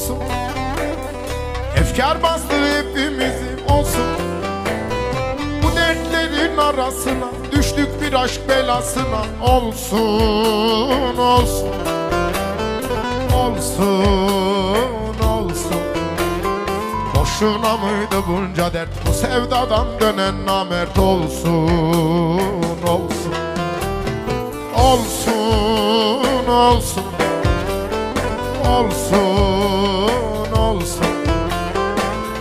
Olsun. Efkar bastı hepimizi olsun. Bu dertlerin arasına Düştük bir aşk belasına. Olsun olsun. Olsun olsun. Boşuna mıydı bunca dert? Bu sevdadan dönen namert olsun olsun. Olsun olsun. Olsun olsun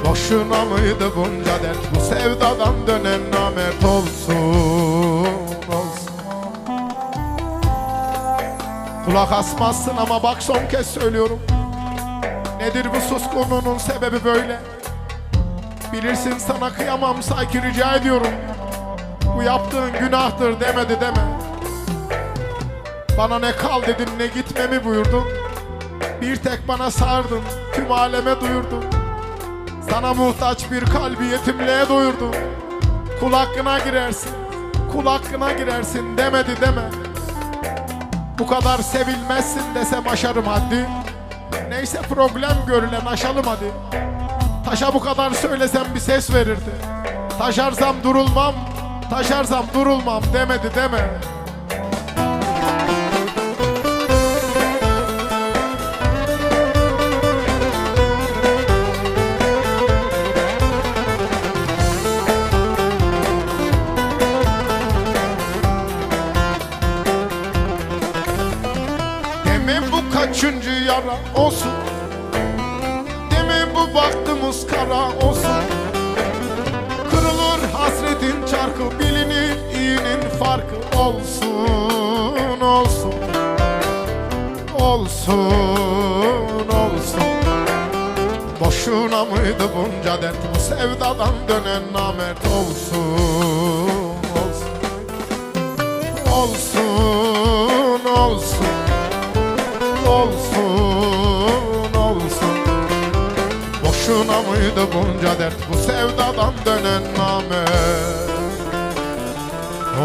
Boşuna mıydı bunca dert? Bu sevdadan dönen namert olsun olsun. Kulak asmazsın ama bak son kez söylüyorum. Nedir bu suskunluğunun sebebi böyle? Bilirsin sana kıyamam sanki rica ediyorum. Bu yaptığın günahtır demedi deme. Bana ne kal dedin ne gitmemi buyurdun Bir tek bana sardın tüm aleme duyurdun Sana muhtaç bir kalbi yetimliğe doyurdun Kul hakkına girersin Kul hakkına girersin demedi deme. Bu kadar sevilmezsin desem aşarım haddi. Neyse problem görülen aşalım hadi. Taşa bu kadar söylesem bir ses verirdi. Taşarsam durulmam Taşarsam durulmam demedi deme Kaçıncı yara olsun. Deme bu baktığımız kara olsun? Kırılır hasretin çarkı bilinir iyinin farkı. Olsun olsun. Olsun olsun. Boşuna mıydı bunca dert? Bu sevdadan dönen namert. Olsun olsun. Olsun olsun olsun. Boşuna mıydı bunca dert? Bu sevdadan dönen namer?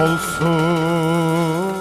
Olsun